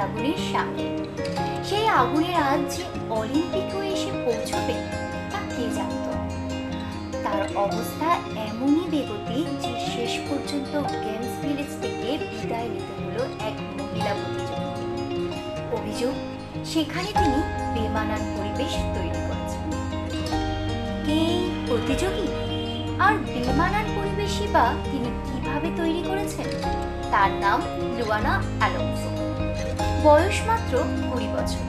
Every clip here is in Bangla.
আগুনের সামনে। সেই আগুনের আজ যে অলিম্পিকেও এসে পৌঁছবে, তা কে জানত? তার অবস্থা এমনই বেগতি যে শেষ পর্যন্ত গেমস ভিলেজ থেকে বিদায় নিতে হলো এক মহিলা প্রতিযোগীকে অভিযোগ, সেখানে তিনি বেমানান পরিবেশ তৈরি করেছেন। কে প্রতিযোগী? আর বেমানান পরিবেশই বা তিনি কীভাবে তৈরি করেছেন? তার নাম লুয়ানা অ্যালোনসো। বয়স মাত্র কুড়ি বছর।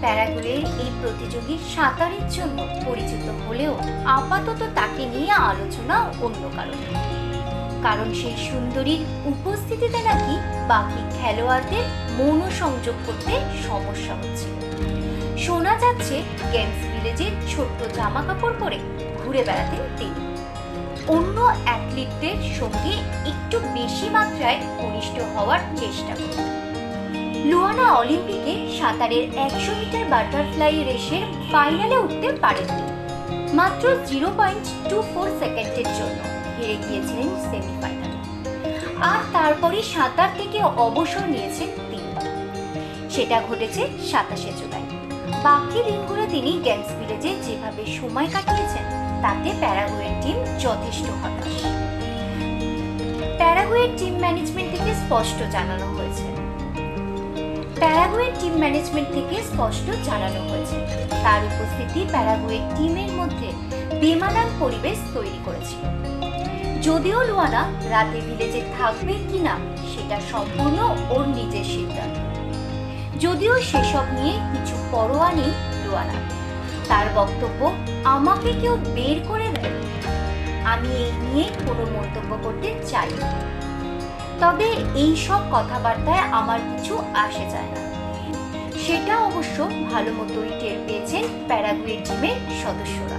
প্যারাগুয়ের এই প্রতিযোগী সাঁতারের জন্য পরিচিত হলেও আপাতত তাকে নিয়ে আলোচনা অন্য কারণে কারণ সেই সুন্দরীর উপস্থিতিতে নাকি বাকি খেলোয়াড়দের মনোসংযোগ করতে সমস্যা হচ্ছে শোনা যাচ্ছে গেমস ভিলেজের ছোট্ট জামা কাপড় পরে ঘুরে বেড়াতেন তিনি। অন্য অ্যাথলিটদের সঙ্গে একটু বেশি মাত্রায় ঘনিষ্ঠ হওয়ার চেষ্টা করতেন। লুয়ানা অলিম্পিকে সাঁতারের একশো মিটার বাটারফ্লাই রেসের ফাইনালে উঠতে পারেননি। মাত্র জিরো পয়েন্ট টু ফোর সেকেন্ডের জন্য হেরে গিয়েছিলেন সেমিফাইনালে। আর তারপরে সাঁতার থেকে অবসর নিয়েছেন তিনি। সেটা ঘটেছে সাতাশে জুলাই। বাকি দিনগুলো তিনি গেমস ভিলেজে যেভাবে সময় কাটিয়েছেন, তাতে প্যারাগুয়ের টিম যথেষ্ট হতাশ। প্যারাগুয়ের টিম ম্যানেজমেন্ট থেকে স্পষ্ট জানানো হয়েছে। প্যারাগুয়ের টিম ম্যানেজমেন্ট থেকে স্পষ্ট জানানো হয়েছে। তার উপস্থিতি প্যারাগুয়ের টিমের মধ্যে বেমানান পরিবেশ তৈরি করেছিল। যদিও লুয়ানা রাতে ভিলেজে থাকবে কিনা সেটা সম্পূর্ণ ওর নিজের সিদ্ধান্ত। যদিও সেসব নিয়ে কিছু পরোয়া নেই লুয়ানা। তার বক্তব্য আমাকে কেউ বের করে দেয় আমি এই নিয়ে কোনো মন্তব্য করতে চাই না তবে এই সব কথাবার্তায় আমার কিছু আসে যায় না। সেটা অবশ্য ভালো মতোই টের পেয়েছেন প্যারাগুয়ের টিমের সদস্যরা।